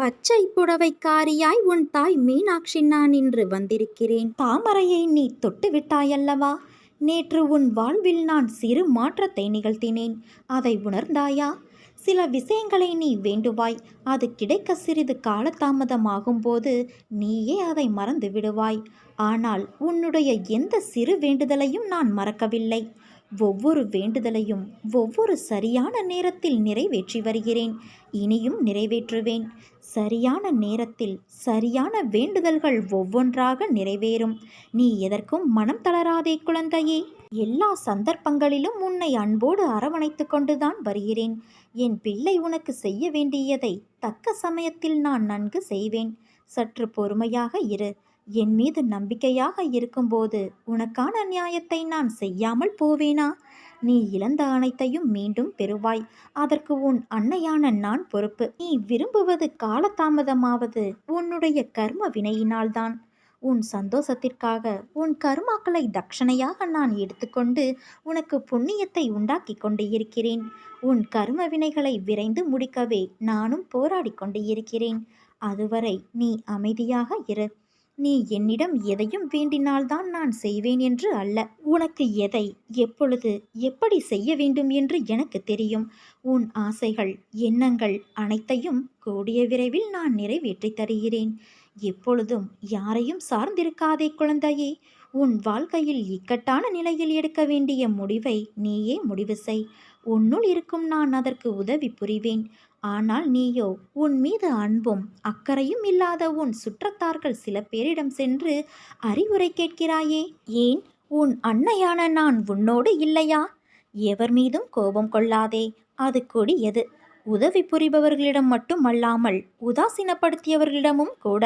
பச்சை புடவைக்காரியாய் உன் தாய் மீனாட்சி நான் இன்று வந்திருக்கிறேன். தாமரையை நீ தொட்டு விட்டாயல்லவா நேற்று உன் வாழ்வில் நான் சிறு மாற்றத்தை நிகழ்த்தினேன். அதை உணர்ந்தாயா? சில விஷயங்களை நீ வேண்டுவாய். அது கிடைக்க சிறிது காலதாமதமாகும் போது நீயே அதை மறந்து விடுவாய் ஆனால் உன்னுடைய எந்த சிறு வேண்டுதலையும் நான் மறக்கவில்லை. ஒவ்வொரு வேண்டுதலையும் ஒவ்வொரு சரியான நேரத்தில் நிறைவேற்றி வருகிறேன். இனியும் நிறைவேற்றுவேன். சரியான நேரத்தில் சரியான வேண்டுதல்கள் ஒவ்வொன்றாக நிறைவேறும். நீ எதற்கும் மனம் தளராதே குழந்தையே. எல்லா சந்தர்ப்பங்களிலும் உன்னை அன்போடு அரவணைத்து கொண்டுதான் வருகிறேன். என் பிள்ளை உனக்கு செய்ய வேண்டியதை தக்க சமயத்தில் நான் நன்கு செய்வேன். சற்று பொறுமையாக இரு. என் மீது நம்பிக்கையாக இருக்கும்போது உனக்கான நியாயத்தை நான் செய்யாமல் போவேனா? நீ இழந்த அனைத்தையும் மீண்டும் பெறுவாய். அதற்கு உன் அன்னையான நான் பொறுப்பு. நீ விரும்புவது காலதாமதமாவது உன்னுடைய கர்ம வினையினால்தான். உன் சந்தோஷத்திற்காக உன் கருமாக்களை தட்சணையாக நான் எடுத்துக்கொண்டு உனக்கு புண்ணியத்தை உண்டாக்கி கொண்டு இருக்கிறேன். உன் கர்ம வினைகளை விரைந்து முடிக்கவே நானும் போராடி கொண்டு இருக்கிறேன். அதுவரை நீ அமைதியாக இரு. நீ என்னிடம் எதையும் வேண்டினால்தான் நான் செய்வேன் என்று அல்ல. உனக்கு எதை எப்பொழுது எப்படி செய்ய வேண்டும் என்று எனக்கு தெரியும். உன் ஆசைகள் எண்ணங்கள் அனைத்தையும் கூடிய விரைவில் நான் நிறைவேற்றி தருகிறேன். எப்பொழுதும் யாரையும் சார்ந்திருக்காதே குழந்தையே. உன் வாழ்க்கையில் இக்கட்டான நிலையில் எடுக்க வேண்டிய முடிவை நீயே முடிவு செய். உன்னுள் இருக்கும் நான் அதற்கு உதவி புரிவேன். ஆனால் நீயோ உன் மீது அன்பும் அக்கறையும் இல்லாத உன் சுற்றத்தார்கள் சில பேரிடம் சென்று அறிவுரை கேட்கிறாயே ஏன் உன் அன்னையான நான் உன்னோடு இல்லையா? எவர் மீதும் கோபம் கொள்ளாதே அது கொடியது உதவி புரிபவர்களிடம் மட்டுமல்லாமல் உதாசீனப்படுத்தியவர்களிடமும் கூட.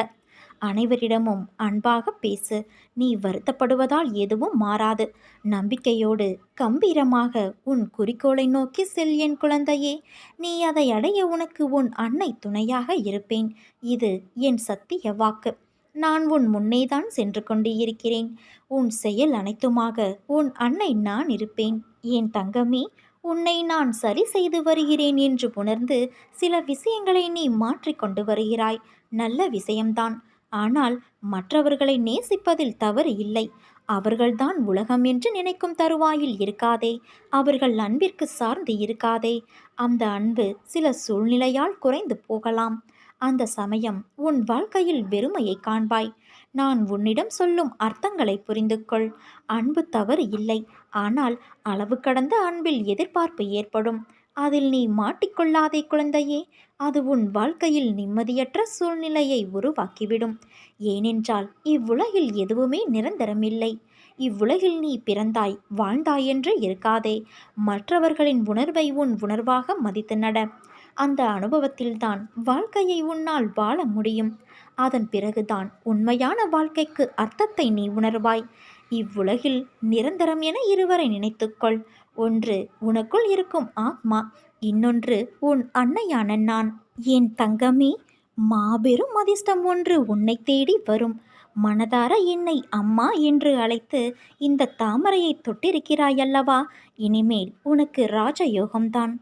அனைவரிடமும் அன்பாக பேசு. நீ வருத்தப்படுவதால் எதுவும் மாறாது. நம்பிக்கையோடு கம்பீரமாக உன் குறிக்கோளை நோக்கி செல் என் குழந்தையே. நீ அதை அடைய உனக்கு உன் அன்னை துணையாக இருப்பேன். இது என் சத்திய வாக்கு. நான் உன் முன்னேதான் சென்று கொண்டு இருக்கிறேன் உன் செயல் அனைத்துமாக உன் அன்னை நான் இருப்பேன். என் தங்கமே உன்னை நான் சரி செய்து வருகிறேன் என்று உணர்ந்து சில விஷயங்களை நீ மாற்றிக்கொண்டு வருகிறாய். நல்ல விஷயம்தான். ஆனால் மற்றவர்களை நேசிப்பதில் தவறு இல்லை. அவர்கள்தான் உலகம் என்று நினைக்கும் தருவாயில் இருக்காதே. அவர்கள் அன்பிற்கு சார்ந்து இருக்காதே. அந்த அன்பு சில சூழ்நிலையால் குறைந்து போகலாம். அந்த சமயம் உன் வாழ்க்கையில் வெறுமையை காண்பாய். நான் உன்னிடம் சொல்லும் அர்த்தங்களை புரிந்து கொள் அன்பு தவறு இல்லை. ஆனால் அளவு கடந்த அன்பில் எதிர்பார்ப்பு ஏற்படும். அதில் நீ மாட்டிக்கொள்ளாதே குழந்தையே. அது உன் வாழ்க்கையில் நிம்மதியற்ற சூழ்நிலையை உருவாக்கிவிடும். ஏனென்றால் இவ்வுலகில் எதுவுமே நிரந்தரமில்லை. இவ்வுலகில் நீ பிறந்தாய் வாழ்ந்தாய் என்று இருக்காதே. மற்றவர்களின் உணர்வை உன் உணர்வாக மதித்து நட. அந்த அனுபவத்தில்தான் வாழ்க்கையை உன்னால் வாழ முடியும். அதன் பிறகுதான் உண்மையான வாழ்க்கைக்கு அர்த்தத்தை நீ உணர்வாய். இவ்வுலகில் நிரந்தரம் என இருவரை நினைத்துக்கொள். ஒன்று உனக்குள் இருக்கும் ஆத்மா இன்னொன்று உன் அன்னையான நான். என் தங்கமே மாபெரும் அதிர்ஷ்டம் ஒன்று உன்னை தேடி வரும். மனதார என்னை அம்மா என்று அழைத்து இந்த தாமரையை தொட்டிருக்கிறாயல்லவா? இனிமேல் உனக்கு ராஜயோகம்தான்.